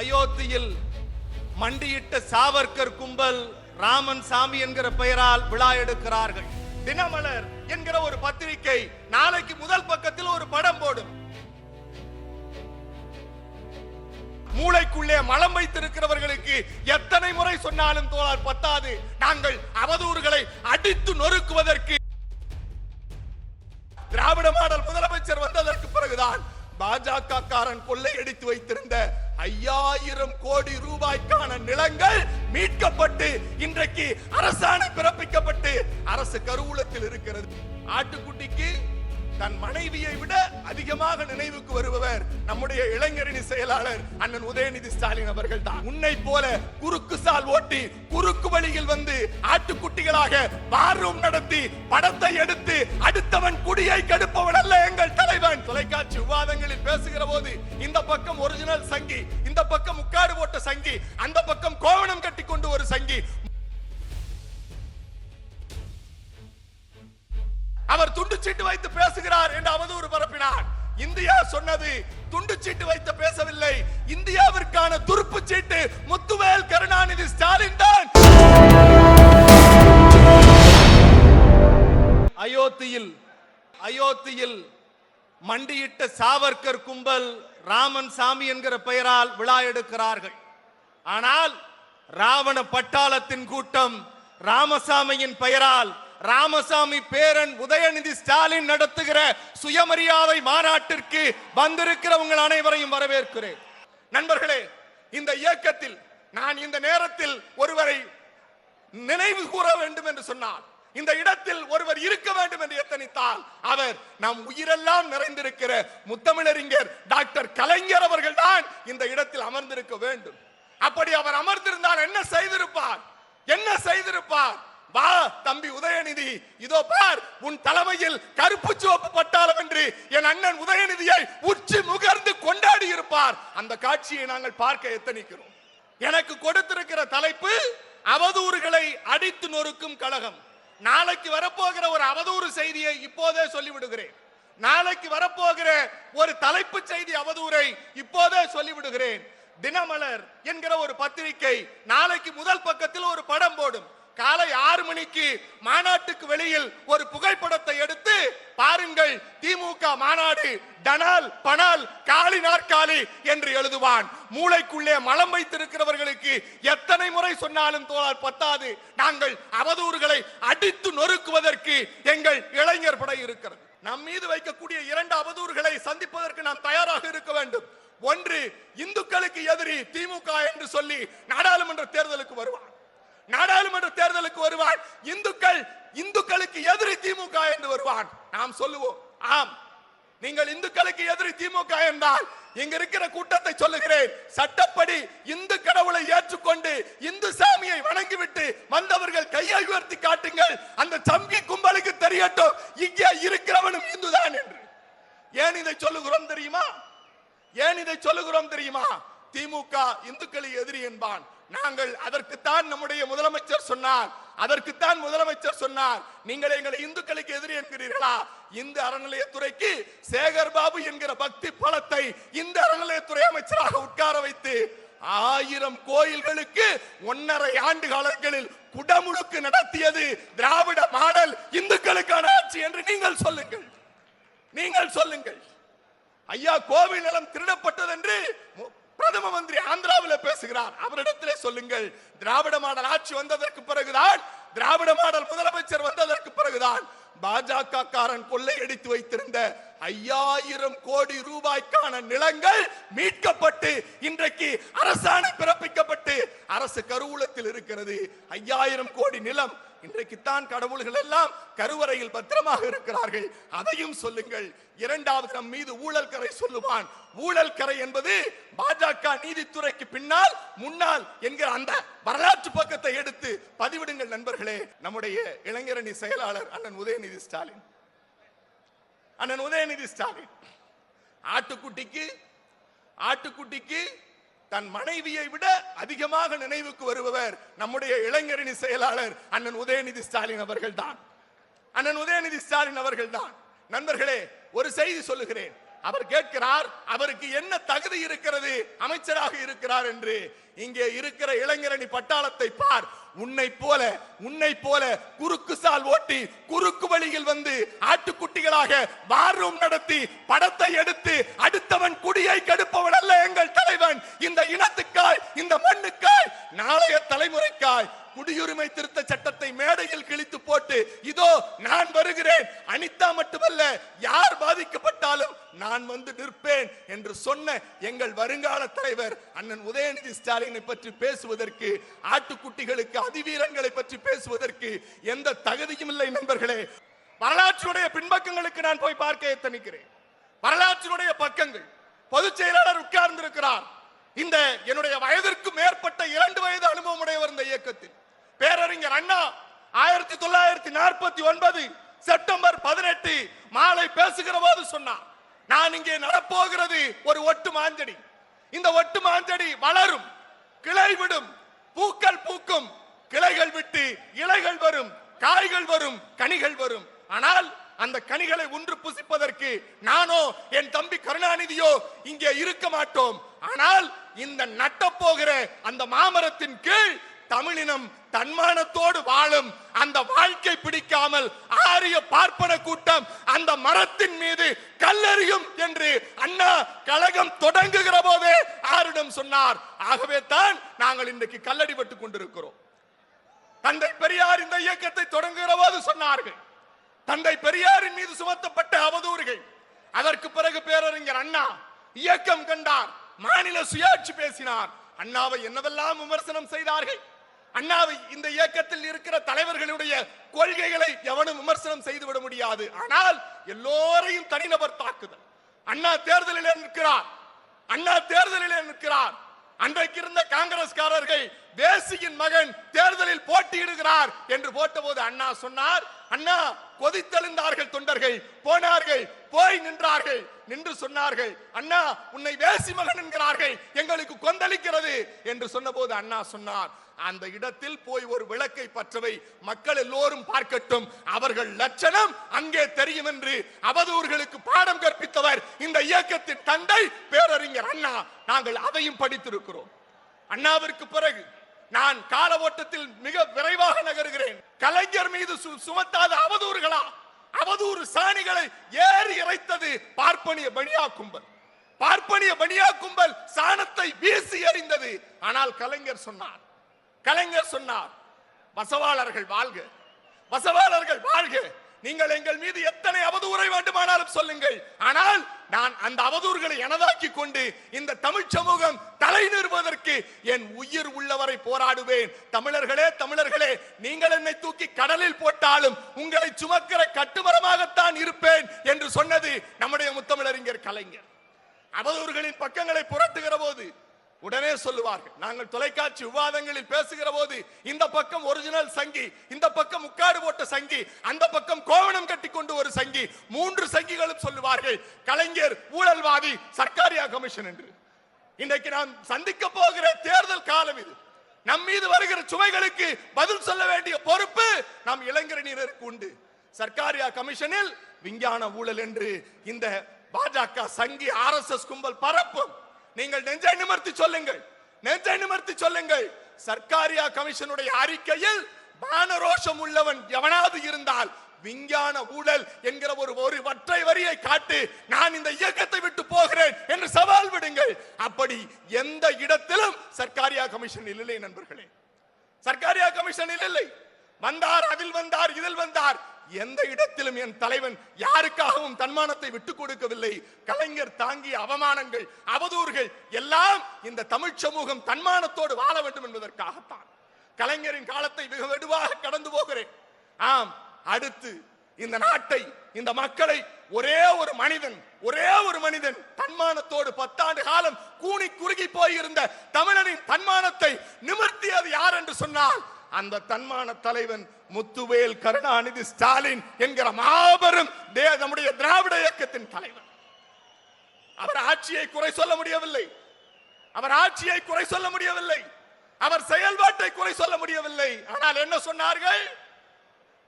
அயோத்தியில் மண்டியிட்ட சாவர்கர் கும்பல் ராமன் சாமி என்கிற பெயரால் விழா எடுக்கிறார்கள். தினமலர் என்கிற ஒரு பத்திரிகை நாளைக்கு முதல் பக்கத்தில் ஒரு படம் போடும். மூளைக்குள்ளே மலம் வைத்திருக்கிறவர்களுக்கு எத்தனை முறை சொன்னாலும் தோழர் பத்தாது. நாங்கள் அவதூறுகளை அடித்து நொறுக்குவதற்கு திராவிட மாடல் முதலமைச்சர் வந்ததற்கு பிறகுதான் பாஜக காரன் கொள்ளையடித்து வைத்திருந்த ஐயாயிரம் கோடி ரூபாய்க்கான நிலங்கள் மீட்கப்பட்டு இன்றைக்கு அரசாணை பிறப்பிக்கப்பட்டு அரசு கருவூலத்தில் இருக்கிறது. ஆட்டுக்குட்டிக்கு தன் மனைவியை விட அதிகமாக நினைவுக்கு வருபவர் நம்முடைய இளைஞரணி செயலாளர் அண்ணன் உதயநிதி ஸ்டாலின் அவர்கள் தான் உன்னை போல குறுக்கு சால் ஓட்டி குறுக்கு வழியில் வந்து ஆட்டுக்குட்டிகளாக பாரூம் நடத்தி படத்தை எடுத்து அடுத்தவன் குடியை கெடுப்பவன் அல்ல எங்கள் தலைவன். தொலைக்காட்சி விவாதங்களில் பேசுகிற போது இந்த பக்கம் ஒரிஜினல் சங்கி இந்த பக்கம் முக்காடு போட்ட சங்கி அந்த பக்கம் கோவணம் கட்டி கொண்டு ஒரு சங்கி அவர் துண்டு சீட்டு வைத்து பேசுகிறார் என்று அவதூறு பரப்பினார். இந்தியா சொன்னது துண்டு சீட்டு வைத்து பேசவில்லை. இந்தியாவிற்கான துருப்பு சீட்டு முத்துவேல் கருணாநிதி ஸ்டாலின் தான். அயோத்தியில் அயோத்தியில் மண்டியிட்ட சாவர்கர் கும்பல் ராமன் சாமி என்கிற பெயரால் விழா எடுக்கிறார்கள். ஆனால் ராவண பட்டாளத்தின் கூட்டம் ராமசாமியின் பெயரால் ராமசாமி பேரன் உதயநிதி ஸ்டாலின் நடத்துகிற சுயமரியாதை மாநாட்டிற்கு வந்திருக்கிறவங்க அனைவரையும் வரவேற்கிறேன். நண்பர்களே இந்த இயக்கத்தில் நான் இந்த நேரத்தில் ஒருவரை நினைவு கூற வேண்டும் என்று சொன்னார் இந்த இடத்தில் ஒருவர் இருக்க வேண்டும் என்று எத்தனித்தால் அவர் நம் உயிரெல்லாம் நிறைந்திருக்கிற முத்தமிழறிஞர் டாக்டர் கலைஞர் அவர்கள் தான் இந்த இடத்தில் அமர்ந்திருக்க வேண்டும். அப்படி அவர் அமர்ந்திருந்தால் என்ன செய்திருப்பார்? என்ன செய்திருப்பார்? வா தம்பி உதயநிதி. இதோ பார் உன் தலைமையில் கருப்பு சிவப்பு பட்டாளம் என்று என் அண்ணன் உதயநிதியை உச்சி முகர்ந்து கொண்டாடி இருப்பார். அந்த காட்சியை நாங்கள் பார்க்க எத்தனிக்கிறோம்? எனக்கு கொடுத்திருக்கிற தலைப்பு அவதூறுகளை அடித்து நொறுக்கும் கழகம். நாளைக்கு வரப்போகிற ஒரு அவதூறு செய்தியை இப்போதே சொல்லிவிடுகிறேன். நாளைக்கு வரப்போகிற ஒரு தலைப்பு செய்தி அவதூறை இப்போதே சொல்லிவிடுகிறேன். தினமலர் என்கிற ஒரு பத்திரிகை நாளைக்கு முதல் பக்கத்தில் ஒரு படம் போடும். காலை ஆறு மணிக்கு மாநாட்டுக்கு வெளியில் ஒரு புகைப்படத்தை எடுத்து பாருங்கள் திமுக மாநாடு டனால் பனால் காலி நாற்காலி என்று எழுதுவான். மூளைக்குள்ளே மலம் வைத்திருக்கிறவர்களுக்கு எத்தனை முறை சொன்னாலும் தோழர் பத்தாது. நாங்கள் அவதூறுகளை அடித்து நொறுக்குவதற்கு எங்கள் இளைஞர் படை இருக்கிறது. நம் மீது வைக்கக்கூடிய இரண்டு அவதூறுகளை சந்திப்பதற்கு நாம் தயாராக இருக்க வேண்டும். ஒன்று இந்துக்களுக்கு எதிரி திமுக என்று சொல்லி நாடாளுமன்ற தேர்தலுக்கு வருவான் நாடாளுமன்ற தேர்தலுக்கு வருவான். இந்துக்கள் இந்துக்களுக்கு எதிரி திமுக என்று வருவான். நாம் சொல்லுவோம் ஆம் நீங்கள் இந்துக்களுக்கு எதிரி திமுக என்றால் இங்க இருக்கிற கூட்டத்தை சொல்லுகிறேன். சட்டப்படி இந்து கடவுளை ஏற்றுக்கொண்டு இந்து சாமியை வணங்கிவிட்டு வந்தவர்கள் கையை உயர்த்தி காட்டுங்கள். அந்த சம்பி கும்பலுக்கு தெரியட்டும் இங்கே இருக்கிறவனும் இந்துதான் என்று. ஏன் இதை சொல்லுகிறோம் தெரியுமா? ஏன் இதை சொல்லுகிறோம் தெரியுமா? திமுக இந்துக்களை எதிரி என்பான். நாங்கள் அதற்குத்தான் நம்முடைய முதலமைச்சர் சொன்னார். அதற்குத்தான் முதலமைச்சர் சொன்னார். நீங்கள் எங்களை இந்துக்களுக்கு எதிரி என்கிறீர்களா? இந்த அறநிலையத்துறைக்கு சேகர் பாபு என்கிற பக்தி பலத்தை இந்த அறநிலையத்துறை அமைச்சராக உட்கார வைத்து ஆயிரம் கோயில்களுக்கு ஒன்னரை ஆண்டு காலங்களில் குடமுழுக்கு நடத்தியது திராவிட மாடல் இந்துக்களுக்கான ஆட்சி என்று நீங்கள் சொல்லுங்கள். நீங்கள் சொல்லுங்கள். ஐயா கோவில் நிலம் திருடப்பட்டது என்று பிரதம மந்திரி ஆந்திராவில் பேசுகிறார். அவரிடத்திலே சொல்லுங்கள். திராவிட மாடல் ஆட்சி வந்ததற்கு பிறகுதான் திராவிட மாடல் முதலமைச்சர் வந்ததற்கு பிறகுதான் பாஜக காரன் கொள்ளை அடித்து வைத்திருந்த ஐயாயிரம் கோடி ரூபாய்க்கான நிலங்கள் மீட்கப்பட்டு இன்றைக்கு அரசாணை பிறப்பிக்கப்பட்டு அரசு கருவூலத்தில் இருக்கிறது. ஐயாயிரம் கோடி நிலம். இன்றைக்குத்தான் கடவுள்கள் எல்லாம் கருவறையில் பத்திரமாக இருக்கிறார்கள். அதையும் சொல்லுங்கள். இரண்டாவது நம் மீது ஊழல் கரை சொல்லுவான். ஊழல் கரை என்பது பாஜக நீதித்துறைக்கு பின்னால் முன்னால் என்கிற அந்த வரலாற்று பக்கத்தை எடுத்து பதிவிடுங்கள் நண்பர்களே. நம்முடைய இளைஞரணி செயலாளர் அண்ணன் உதயநிதி ஸ்டாலின். அண்ணன் உதயநிதி ஸ்டாலின். ஆட்டுக்குட்டிக்கு ஆட்டுக்குட்டிக்கு தன் மனைவியை விட அதிகமாக நினைவுக்கு வருபவர் நம்முடைய இளைஞரணி செயலாளர் அண்ணன் உதயநிதி ஸ்டாலின் அவர்கள் தான் அண்ணன் உதயநிதி ஸ்டாலின் அவர்கள் தான் நண்பர்களே ஒரு செய்தி சொல்லுகிறேன். அவர் கேட்கிறார் அவருக்கு என்ன தகுதி இருக்கிறது அமைச்சராக இருக்கிறார் என்று. இங்கே இருக்கிற இளைஞரணி பட்டாளத்தை பார். உன்னை போல உன்னை போல குறுக்கு சால் ஓட்டி ஆட்டுக்குட்டிகளாக வாரும் நடத்தி படத்தை எடுத்து அடுத்தவன் குடியை கெடுப்பவன் அல்ல எங்கள் தலைவன். இந்த இனத்துக்காய் இந்த மண்ணுக்காய் நாளைய தலைமுறைக்காய் குடியுரிமை திருத்த சட்டத்தை மேடையில் கிழித்து போட்டு இதோ நான் வருகிறேன். அனிதா மட்டுமல்ல யார் பாதிக்கப்பட்டாலும் நான் வந்து நிற்பேன் என்று சொன்ன எங்கள் வருங்கால தலைவர் அண்ணன் உதயநிதி ஸ்டாலினை பற்றி பேசுவதற்கு ஆட்டுக்குட்டிகளுக்கு அதிவீரங்களை பற்றி பேசுவதற்கு எந்த தகுதியும் இல்லை நண்பர்களே. வரலாற்றுடைய பின்பக்கங்களுக்கு நான் போய் பார்க்க எத்தனிக்கிறேன். வரலாற்றினுடைய பக்கங்கள். பொதுச் செயலாளர் உட்கார்ந்திருக்கிறார். இந்த என்னுடைய வயதிற்கு மேற்பட்ட இரண்டு வயது அனுபவம் உடையவர் இந்த இயக்கத்தில். பேரறிஞர் அண்ணா ஆயிரத்தி தொள்ளாயிரத்தி நாற்பத்தி ஒன்பது செப்டம்பர் பதினெட்டு மாலை பேசுகிற போது சொன்னார் நான் இங்கே நடப்போகிறது ஒரு ஒட்டு மாஞ்சடி. இந்த ஒட்டு மாஞ்சடி வளரும் கிளை விடும் பூக்கள் பூக்கும் கிளைகள் விட்டு இலைகள் வரும் காய்கள் வரும் கனிகள் வரும். ஆனால் அந்த கனிகளை ஒன்று புசிப்பதற்கு நானோ என் தம்பி கருணாநிதியோ இங்கே இருக்க மாட்டோம். ஆனால் இந்த நட்டப்போகிற அந்த மாமரத்தின் கீழ் தமிழினம் தன்மானத்தோடு வாழும் அந்த வாழ்க்கை பிடிக்காமல் ஆரிய பார்ப்பன கூட்டம் அந்த மரத்தின் மீது கல்லறியும் என்று அண்ணா கழகம் தொடங்குகிற போதே ஆரிடம் சொன்னார். ஆகவே தான் நாங்கள் இன்றைக்கு கல்லடிபட்டுக் கொண்டிருக்கிறோம். தந்தை பெரியார் இந்த இயக்கத்தை தொடங்குகிற போது சொன்னார்கள். தந்தை பெரியாரின் மீது சுமத்தப்பட்ட அவதூறுகள். அதற்கு பிறகு பேரறிஞர் அண்ணா இயக்கம் கண்டார். மாநில சுயாட்சி பேசினார். அண்ணாவை என்னவெல்லாம் விமர்சனம் செய்தார்கள்? அண்ணாவை இந்த இயக்கத்தில் இருக்கிற தலைவர்களுடைய கொள்கைகளை எவனும் விமர்சனம் செய்துவிட முடியாது. ஆனால் எல்லோரையும் தனிநபர் தாக்குதல். அண்ணா தேர்தலில் நிற்கிறார். அண்ணா தேர்தலில் நிற்கிறார். அன்றைக்கு இருந்த காங்கிரஸ்காரர்கள் வேசியின் மகன் தேர்தலில் போட்டியிடுகிறார் என்று போட்டபோது அண்ணா சொன்னார் அண்ணா கொதித்தெழுந்தார்கள் தொண்டர்கள். போனார்கள் போய் நின்றார்கள். நின்று சொன்னார்கள் அண்ணா உன்னை வேசி மகன் என்கிறார்கள். எங்களுக்கு கொந்தளிக்கிறது. என்று சொன்னபோது அண்ணா சொன்னார் அந்த இடத்தில் போய் ஒரு விளக்கை பற்றவை. மக்கள் எல்லோரும் பார்க்கட்டும். அவர்கள் லட்சணம் அங்கே தெரியும் என்று அவதூறுகளுக்கு பாடம் கற்பித்தவர் இந்த இயக்கத்தின் தந்தை பேரறிஞர் அண்ணா. நாங்கள் அதையும் படித்திருக்கிறோம். அண்ணாவிற்கு பிறகு நான் கால ஓட்டத்தில் மிக விரைவாக நகருகிறேன். கலைஞர் மீது சு- சுமத்தாத அவதூறுகளா? அவதூறு சாணிகளை ஏறி இறைத்தது பார்ப்பனிய பணியா கும்பல் பார்ப்பனிய பணியா கும்பல் சாணத்தை வீசி எறிந்தது. ஆனால் கலைஞர் சொன்னார் கலைஞர் சொன்னார் வசவாளர்கள் வாழ்க வசவாளர்கள் வாழ்க. நீங்கள் எங்கள் மீது எத்தனை அவதூறை வேண்டுமானாலும் சொல்லுங்கள். ஆனால் நான் அந்த அவதூறுகளை எனதாக்கி கொண்டு இந்த தமிழ் சமூகம் தலை நிறுவதற்கு என் உயிர் உள்ளவரை போராடுவேன். தமிழர்களே தமிழர்களே நீங்கள் என்னை தூக்கி கடலில் போட்டாலும் உங்களை சுமக்கிற கட்டுமரமாகத்தான் இருப்பேன் என்று சொன்னது நம்முடைய முத்தமிழறிஞர் கலைஞர். அவதூறுகளின் பக்கங்களை புரட்டுகிற போது உடனே சொல்லுவார்கள். நாங்கள் தொலைக்காட்சி விவாதங்களில் பேசுகிற போது இந்த பக்கம் ஒரிஜினல் சங்கி இந்த பக்கம் முக்காடு போட்ட சங்கி அந்த பக்கம் கோவணம் கட்டி கொண்டு ஒரு சங்கி மூன்று சங்கிகளும் சொல்லுவார்கள் கலைஞர் ஊழல்வாதி சர்க்காரியா கமிஷன் என்று. இன்றைக்கு நாம் சந்திக்க போகிற தேர்தல் காலம் இது. நம் மீது வருகிற சுவைகளுக்கு பதில் சொல்ல வேண்டிய பொறுப்பு நம் இளைஞரணியினருக்கு உண்டு. சர்க்காரியா கமிஷனில் விஞ்ஞான ஊழல் என்று இந்த பாஜக சங்கி ஆர்எஸ்எஸ் கும்பல் பரப்பும். நீங்கள் நெஞ்சை நிமிர்த்தி சொல்லுங்கள். நெஞ்சை நிமிர்த்தி சொல்லுங்கள். சர்க்காரியா கமிஷனுடைய அறிக்கையில் வானரோஷம் உள்ளவன் எவனாவது இருந்தால் விஞ்ஞான ஊழல் என்கிற ஒரு ஒரு வற்றை வரியை காட்டு நான் இந்த இயக்கத்தை விட்டு போகிறேன் என்று சவால் விடுங்கள். அப்படி எந்த இடத்திலும் சர்க்காரியா கமிஷனில் இல்லை நண்பர்களே. சர்க்காரியா கமிஷனில் இல்லை. வந்தார் அதில் வந்தார் இதில் வந்தார். எந்த இடத்திலும் என் தலைவன் யாருக்காகவும் தன்மானத்தை விட்டுக் கொடுக்கவில்லை. கலைஞர் தாங்கிய அவமானங்கள் அவதூறுகள் எல்லாம் இந்த தமிழ் சமூகம் தன்மானத்தோடு வாழ வேண்டும் என்பதற்காகத்தான். கலைஞரின் காலத்தை மிக வெடுவாக கடந்து போகிறேன். ஆம் அடுத்து இந்த நாட்டை இந்த மக்களை ஒரே ஒரு மனிதன் ஒரே ஒரு மனிதன் தன்மானத்தோடு பத்தாண்டு காலம் கூனி குறுகி போயிருந்த தமிழனின் தன்மானத்தை நிமிர்த்தியது யார் என்று சொன்னால் அந்த தன்மான தலைவன் முத்துவேல் கருணாநிதி ஸ்டாலின் என்கிற மாபெரும் நம்முடைய திராவிட இயக்கத்தின் தலைவன். அவர் ஆட்சியை குறை சொல்ல முடியவில்லை. அவர் ஆட்சியை குறை சொல்ல முடியவில்லை. அவர் செயல்பாட்டை குறை சொல்ல முடியவில்லை. ஆனால் என்ன சொன்னார்கள்?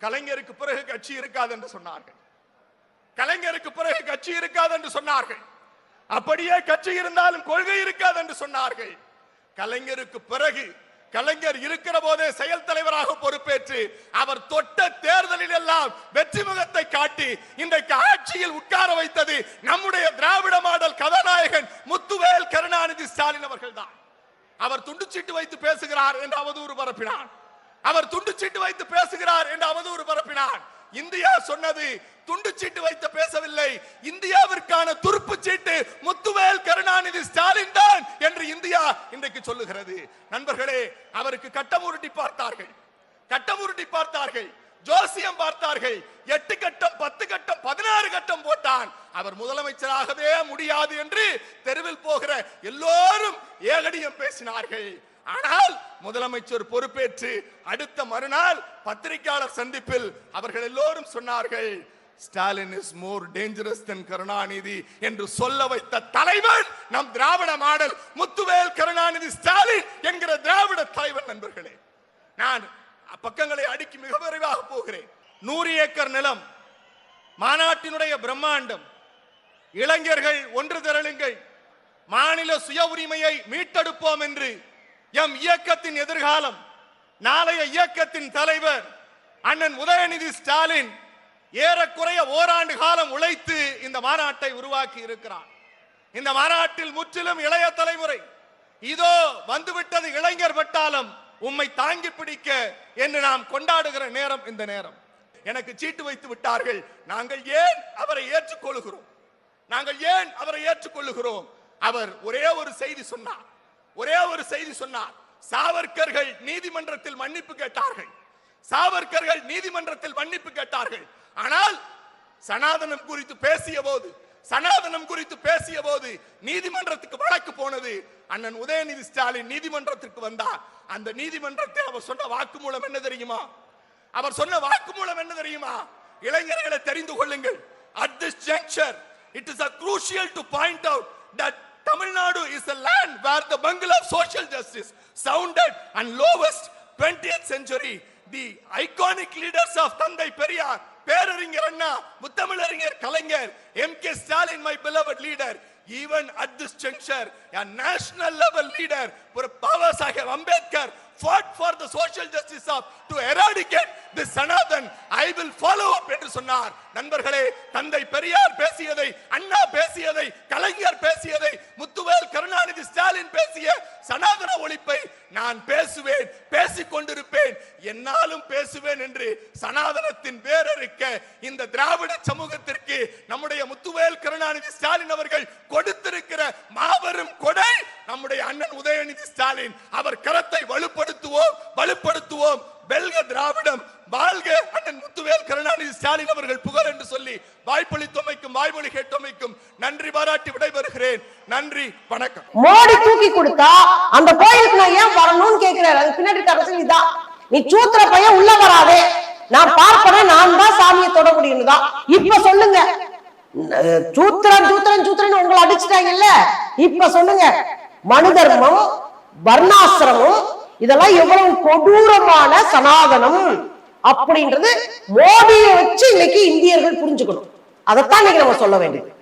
கலைஞருக்கு பிறகு கட்சி இருக்காது என்று சொன்னார்கள். கலைஞருக்கு பிறகு கட்சி இருக்காது என்று சொன்னார்கள். அப்படியே கட்சி இருந்தாலும் கொள்கை இருக்காது என்று சொன்னார்கள். கலைஞருக்கு பிறகு கலைஞர் இருக்கிற போதே செயல் தலைவராக பொறுப்பேற்று அவர் தொட்ட தேர்தலில் எல்லாம் வெற்றி முகத்தை காட்டி இன்றைக்கு ஆட்சியில் உட்கார வைத்தது நம்முடைய திராவிட மாடல் கதாநாயகன் முத்துவேல் கருணாநிதி ஸ்டாலின் அவர்கள்தான். அவர் துண்டுச்சீட்டு வைத்து பேசுகிறார் என்று அவதூறு பரப்பினார் அவர் துண்டுச்சீட்டு வைத்து பேசுகிறார் என்று அவதூறு பரப்பினார் இந்தியா சொன்னது துண்டு சீட்டு வைத்து பேசவில்லை. இந்தியாவிற்கான துருப்பு சீட்டு முத்துவேல் கருணாநிதி ஸ்டாலின் தான் என்று இந்தியா இன்றைக்கு சொல்லுகிறது. நண்பர்களே அவருக்கு கட்டமுருட்டி பார்த்தார்கள். கட்டமுருட்டி பார்த்தார்கள். ஜோசியம் பார்த்தார்கள். எட்டு கட்டம் பத்து கட்டம் பதினாறு கட்டம் போட்டான். அவர் முதலமைச்சராகவே முடியாது என்று தெருவில் போகிற எல்லோரும் ஏகடியம் பேசினார்கள். ஆனால் முதலமைச்சர் பொறுப்பேற்று அடுத்த மறுநாள் பத்திரிகையாளர் சந்திப்பில் அவர்கள் எல்லோரும் சொன்னார்கள் Stalin is more dangerous than Karunanidhi என்று சொல்ல வைத்த தலைவன் நம் திராவிட மாடல் முத்துவேல் கருணாநிதி ஸ்டாலின் என்கிற திராவிட தலைவன் நண்பர்களே. நான் பக்கங்களை அடுக்கி மிக விரைவாக போகிறேன். நூறு ஏக்கர் நிலம் மாநாட்டினுடைய பிரம்மாண்டம் இளைஞர்கள் ஒன்று திரளுங்கள் மாநில சுய உரிமையை மீட்டெடுப்போம் என்று எம் இயக்கத்தின் எதிர்காலம் நாளைய இயக்கத்தின் தலைவர் அண்ணன் உதயநிதி ஸ்டாலின் ஏறக்குறைய ஓராண்டு காலம் உழைத்து இந்த மாநாட்டை உருவாக்கி இருக்கிறான். இந்த மாநாட்டில் முற்றிலும் இளைய தலைமுறை. இதோ வந்துவிட்டது இளைஞர் பட்டாலும் உம்மை தாங்கி பிடிக்க என்று நாம் கொண்டாடுகிற நேரம் இந்த நேரம். எனக்கு சீட்டு வைத்து விட்டார்கள். நாங்கள் ஏன் அவரை ஏற்றுக்கொள்கிறோம்? நாங்கள் ஏன் அவரை ஏற்றுக்கொள்கிறோம் அவர் ஒரே ஒரு செய்தி சொன்னார். ஒரே ஒரு செய்தி சொன்னார். சாவர்கர்கள் நீதிமன்றத்தில் மன்னிப்பு கேட்டார்கள். சாவர்கர்கள் நீதிமன்றத்தில் மன்னிப்பு கேட்டார்கள். ஆனால் சனாதனம் குறித்து பேசிய போது சனாதனம் குறித்து பேசிய போது நீதிமன்றத்துக்கு வழக்கு போனது. அண்ணன் உதயநிதி ஸ்டாலின் நீதிமன்றத்திற்கு வந்தார். அந்த நீதிமன்றத்தில் அவர் சொன்ன வாக்குமூலம் என்ன தெரியுமா? அவர் சொன்ன வாக்குமூலம் என்ன தெரியுமா? இளைஞர்களை தெரிந்து கொள்ளுங்கள். At this juncture it is a crucial to point out that Tamil Nadu is a land where the bungle of social justice sounded and lowest 20th century. The iconic leaders of Tandai Periyar பேரறிஞர் அண்ணா முத்தமிழறிஞர் கலைஞர் M K Stalin my beloved leader even at this juncture national level leader ஒரு Baba Saheb Ambedkar fought for the social justice of to this sanathan I will follow up என்று சொன்னார். நண்பர்களே தந்தை பெரியார் பேசியதை அண்ணா பேசியதை கலைஞர் பேசியதை முத்துவேல் கருணாநிதி ஸ்டாலின் பேசிய சனாதன ஒழிப்பை நான் பேசுவேன் பேசிக் கொண்டிருப்பேன். என்னாலும் பேசுவேன் என்று சனாதனத்தின் வேரறுக்க இந்த திராவிட சமூகத்திற்கு நம்முடைய முத்துவேல் கருணாநிதி ஸ்டாலின் அவர்கள் கொடுத்திருக்கிற மாபெரும் கொடை நம்முடைய அண்ணன் உதயநிதி ஸ்டாலின். அவர் கரத்தை வலுப்படுத்துவோம் வலுப்படுத்துவோம். வெல்க திராவிடம் வாழ்க அண்ணன் முத்துவேல் கருணாநிதி ஸ்டாலின் அவர்கள் புகழ் என்று சொல்லி வாய்ப்பளித்தமைக்கும் வாய்மொழி கேட்டமைக்கும் நன்றி பாராட்டி விடைபெறுகிறேன். நன்றி வணக்கம். மோடி தூக்கி கொடுத்தா அந்த கோயிலுக்கு நான் ஏன் வரணும்னு கேட்கிறாரு? அது பின்னாடி இருக்க இதான் நீ சூத்திர பையன் உள்ள வராதே. நான் பார்ப்பேன்? நான் தான் சாமியை தொட முடியும் தான். இப்ப சொல்லுங்க. சூத்திரன் சூத்திரன் சூத்திரன் உங்களை அடிச்சுட்டாங்கல்ல? இப்ப சொல்லுங்க. மனு தர்மம் வர்ணாசிரமம் இதெல்லாம் எவ்வளவு கொடூரமான சனாதனம் அப்படின்றது மோடியை வச்சு இன்னைக்கு இந்தியர்கள் புரிஞ்சுக்கணும். அதைத்தான் இன்னைக்கு நம்ம சொல்ல வேண்டியது.